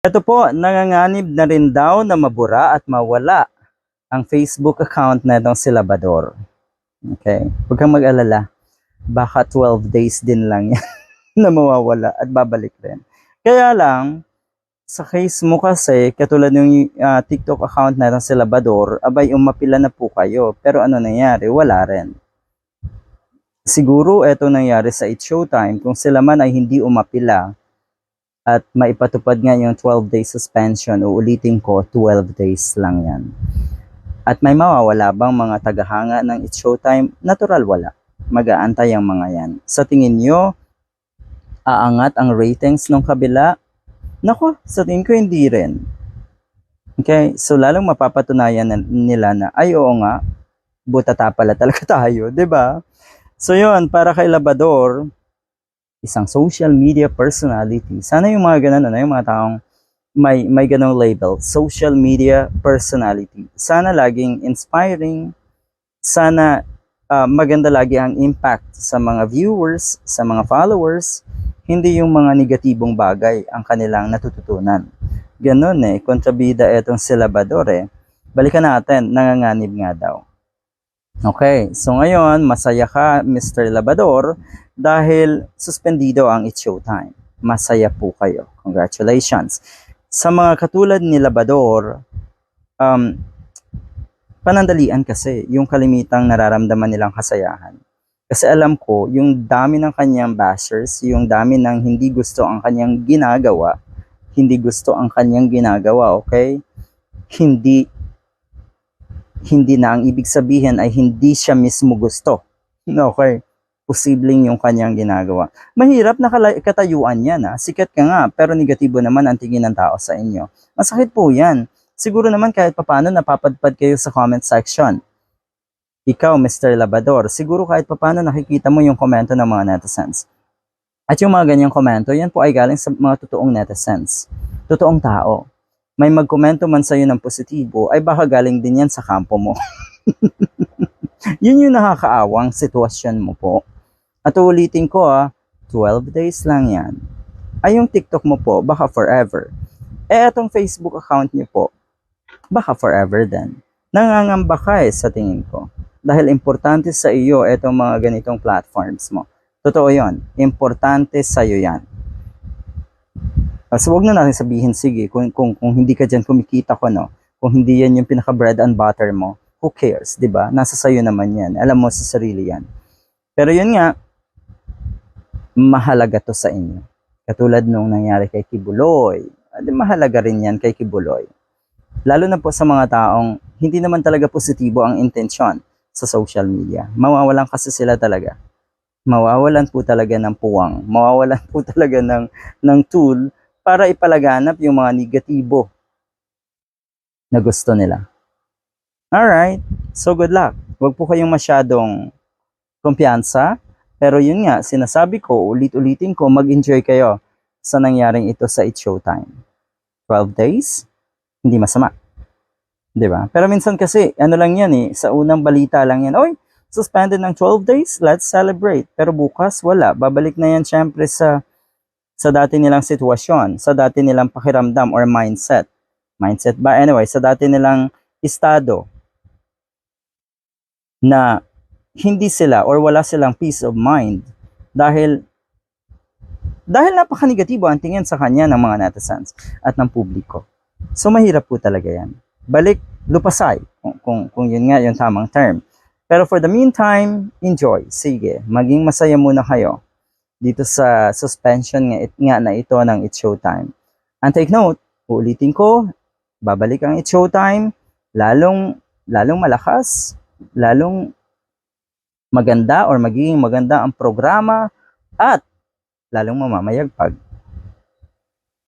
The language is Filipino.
Ito po, nanganganib na rin daw na mabura at mawala ang Facebook account na itong si Labador. Okay, huwag kang mag-alala. Baka 12 days din lang yan na mawawala at babalik rin. Kaya lang, sa case mo kasi, katulad ng ah, TikTok account na itong si Labador, abay umapila na po kayo. Pero ano nangyari? Wala rin. Siguro ito nangyari sa It's Showtime kung sila man ay hindi umapila at maipatupad nga yung 12 day suspension, uulitin ko, 12 days lang yan. At may mawawala bang mga tagahanga ng It's Showtime? Natural wala. Mag-aantay ang mga yan. Sa tingin nyo, aangat ang ratings ng kabila? Nako, sa tingin ko hindi rin. Okay, so lalong mapapatunayan na- nila na, ay oo nga, butata pala talaga tayo, ba? So yun, para kay Labador, isang social media personality. Sana yung mga ganun, ano, yung mga taong may, may ganong label, social media personality. Sana laging inspiring, sana ah, maganda lagi ang impact sa mga viewers, sa mga followers, hindi yung mga negatibong bagay ang kanilang natututunan. Ganon eh, kontrabida etong si Labador eh. Balikan natin, nanganganib nga daw. Okay, so ngayon, masaya ka, Mr. Labador, dahil suspendido ang It's Showtime. Masaya po kayo. Congratulations. Sa mga katulad ni Labador, um, panandalian kasi yung kalimitang nararamdaman nilang kasayahan. Kasi alam ko, yung dami ng kanyang bashers, yung dami ng hindi gusto ang kanyang ginagawa, hindi gusto ang kanyang ginagawa, okay? Hindi hindi na ang ibig sabihin ay hindi siya mismo gusto. Okay? Posibleng yung kanyang ginagawa. Mahirap na katayuan yan ha. Sikat ka nga, pero negatibo naman ang tingin ng tao sa inyo. Masakit po yan. Siguro naman kahit papano napapadpad kayo sa comment section. Ikaw, Mr. Labador, siguro kahit papano nakikita mo yung komento ng mga netizens. At yung mga ganyang komento, yan po ay galing sa mga totoong netizens. Totoong tao. May magkomento man sa'yo ng positibo, ay baka galing din yan sa kampo mo. yun yung nakakaawang sitwasyon mo po. At ulitin ko ah, 12 days lang yan. Ay yung TikTok mo po, baka forever. Eh, etong Facebook account niyo po, baka forever din. Nangangamba ka eh, sa tingin ko. Dahil importante sa iyo itong mga ganitong platforms mo. Totoo yon, importante sa iyo yan. Uh, So wag na natin sabihin, sige, kung, kung, kung hindi ka dyan kumikita ko, no? Kung hindi yan yung pinaka bread and butter mo, who cares, di ba? Nasa sayo naman yan. Alam mo sa sarili yan. Pero yun nga, mahalaga to sa inyo. Katulad nung nangyari kay Kibuloy. Ah, mahalaga rin yan kay Kibuloy. Lalo na po sa mga taong hindi naman talaga positibo ang intensyon sa social media. Mawawalan kasi sila talaga. Mawawalan po talaga ng puwang. Mawawalan po talaga ng, ng tool para ipalaganap yung mga negatibo na gusto nila. Alright, so good luck. Huwag po kayong masyadong kumpiyansa. Pero yun nga, sinasabi ko, ulit-ulitin ko, mag-enjoy kayo sa nangyaring ito sa It's Showtime. 12 days, hindi masama. ba? Pero minsan kasi, ano lang yan eh, sa unang balita lang yan, oy, suspended ng 12 days, let's celebrate. Pero bukas, wala. Babalik na yan syempre sa sa dati nilang sitwasyon, sa dati nilang pakiramdam or mindset. Mindset ba? Anyway, sa dati nilang estado na hindi sila or wala silang peace of mind dahil dahil napaka-negatibo ang tingin sa kanya ng mga netizens at ng publiko. So mahirap po talaga yan. Balik, lupasay, kung, kung, kung yun nga yung tamang term. Pero for the meantime, enjoy. Sige, maging masaya muna kayo dito sa suspension nga, it, nga na ito ng It's Showtime. And take note, uulitin ko, babalik ang It's Showtime, lalong, lalong malakas, lalong maganda or magiging maganda ang programa at lalong mamamayagpag.